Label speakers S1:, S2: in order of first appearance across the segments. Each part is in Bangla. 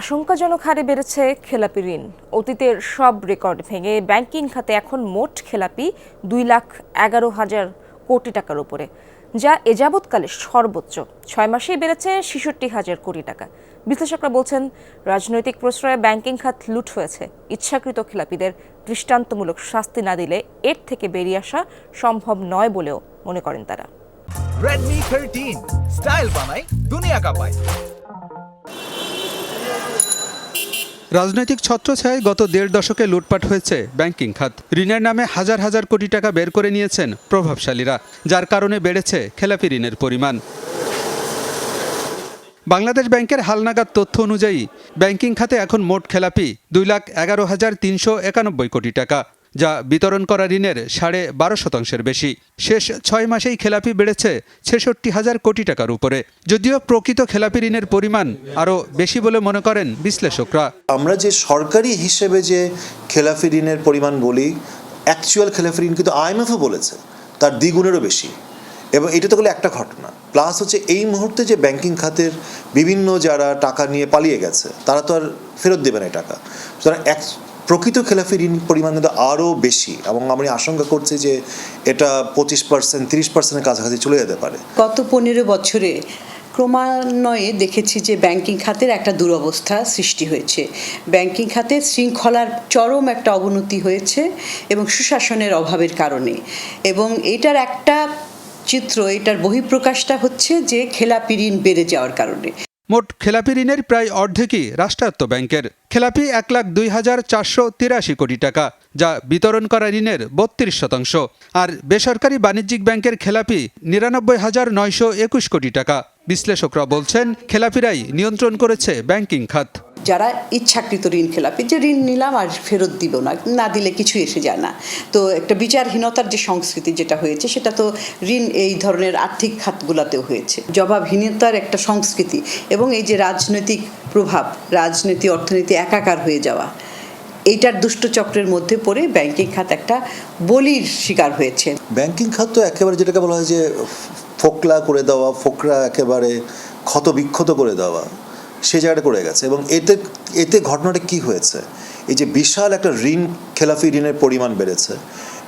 S1: আশঙ্কাজনক হারে বেড়েছে খেলাপি ঋণ। অতীতের সব রেকর্ড ভেঙে ব্যাংকিং খাতে এখন মোট খেলাপি দুই লাখ এগারো হাজার কোটি টাকার উপরে, যা এযাবৎকালে সর্বোচ্চ। ছয় মাসেই বেড়েছে ছেষট্টি হাজার কোটি টাকা। বিশ্লেষকরা বলছেন, রাজনৈতিক প্রশ্রয়ে ব্যাংকিং খাত লুট হয়েছে। ইচ্ছাকৃত খেলাপিদের দৃষ্টান্তমূলক শাস্তি না দিলে এর থেকে বেরিয়ে আসা সম্ভব নয় বলেও মনে করেন তারা।
S2: Redmi 13 স্টাইল বানাই দুনিয়া
S3: রাজনৈতিক ছত্রছায় গত দেড় দশকে লুটপাট হয়েছে ব্যাংকিং খাত। ঋণের নামে হাজার হাজার কোটি টাকা বের করে নিয়েছেন প্রভাবশালীরা, যার কারণে বেড়েছে খেলাপি ঋণের পরিমাণ। বাংলাদেশ ব্যাংকের হালনাগাদ তথ্য অনুযায়ী, ব্যাংকিং খাতে এখন মোট খেলাপি দুই লাখ এগারো হাজার তিনশো একানব্বই কোটি টাকা। যা বিতরণ করা ঋণের সাড়ে বারো শতাংশের বেশি। শেষ ছয় মাসেই খেলাপি বেড়েছে ছেষট্টি হাজার কোটি টাকার উপরে। যদিও প্রকৃত খেলাপি ঋণের পরিমাণ আরও বেশি বলে মনে করেন বিশ্লেষকরা।
S4: আমরা যে সরকারি হিসেবে যে খেলাফি ঋণের পরিমাণ বলি অ্যাকচুয়াল খেলাফি ঋণ কিন্তু আইএমএফও বলেছে, তার দ্বিগুণেরও বেশি। এবং এটা তো হলো একটা ঘটনা। প্লাস হচ্ছে এই মুহূর্তে যে ব্যাংকিং খাতের বিভিন্ন যারা টাকা নিয়ে পালিয়ে গেছে, তারা তো আর ফেরত দেবে না এই টাকা। সুতরাং প্রকৃত খেলাফি ঋণ পরিমাণ কিন্তু আরও বেশি এবং আমি আশঙ্কা করছি যে এটা পঁচিশ পার্সেন্ট তিরিশ পার্সেন্টের কাছাকাছি চলে যেতে পারে।
S5: গত পনেরো বছরে ক্রমান্বয়ে দেখেছি যে ব্যাংকিং খাতের একটা দুরবস্থা সৃষ্টি হয়েছে। ব্যাংকিং খাতের শৃঙ্খলার চরম একটা অবনতি হয়েছে এবং সুশাসনের অভাবের কারণে। এবং এটার একটা চিত্র, এটার বহিঃপ্রকাশটা হচ্ছে যে খেলাপি ঋণ বেড়ে যাওয়ার কারণে।
S3: মোট খেলাপি ঋণের প্রায় অর্ধেকই রাষ্ট্রায়ত্ত ব্যাংকের। খেলাপি এক লাখ দুই হাজার চারশো তিরাশি কোটি টাকা, যা বিতরণ করা ঋণের বত্রিশ শতাংশ। আর বেসরকারি বাণিজ্যিক ব্যাংকের খেলাপি নিরানব্বই হাজার নয়শো একুশ কোটি টাকা। বিশ্লেষকরা বলছেন, খেলাপিরাই নিয়ন্ত্রণ করেছে ব্যাংকিং খাত।
S5: যারা ইচ্ছাকৃত ঋণ খেলাপি, যে ঋণ নিলাম আর ফেরত দিব না না দিলে কিছু এসে যায় না। তো একটা বিচারহীনতার যে সংস্কৃতি যেটা হয়েছে, সেটা তো ঋণ এই ধরনের আর্থিক খাতগুলোতেও হয়েছে। জবাবহীনতার একটা সংস্কৃতি এবং এই যে রাজনৈতিক প্রভাব, রাজনীতি, অর্থনীতি একাকার হয়ে যাওয়া, এইটার দুষ্টচক্রের মধ্যে পড়ে ব্যাংকিং খাত একটা বলির শিকার হয়েছে।
S4: ব্যাংকিং খাত তো একেবারে যেটাকে বলা হয় যে ফোকলা করে দেওয়া, ফোকরা একেবারে ক্ষত বিক্ষত করে দেওয়া। সে জায়গাটা করে গেছে। এবং এতে এতে ঘটনাটা কি হয়েছে? এই যে বিশাল একটা ঋণ, খেলাফি ঋণের পরিমাণ বেড়েছে।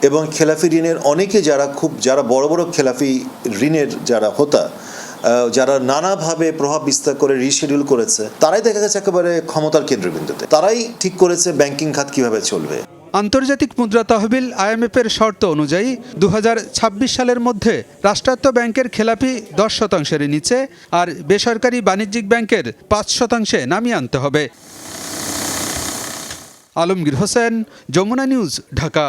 S4: এবং খেলাফি ঋণের অনেকে যারা খুব, যারা বড় বড় খেলাফি ঋণের যারা হোতা যারা নানাভাবে প্রভাব বিস্তার করে রিশিডিউল করেছে, তারাই দেখা গেছে একেবারে ক্ষমতার কেন্দ্রবিন্দুতে। তারাই ঠিক করেছে ব্যাংকিং খাত কীভাবে চলবে।
S3: আন্তর্জাতিক মুদ্রা তহবিল আইএমএফের শর্ত অনুযায়ী দু হাজার ছাব্বিশ সালের মধ্যে রাষ্ট্রায়ত্ত ব্যাংকের খেলাপি দশ শতাংশের নিচে আর বেসরকারি বাণিজ্যিক ব্যাংকের পাঁচ শতাংশে নামিয়ে আনতে হবে। আলমগীর হোসেন, যমুনা নিউজ, ঢাকা।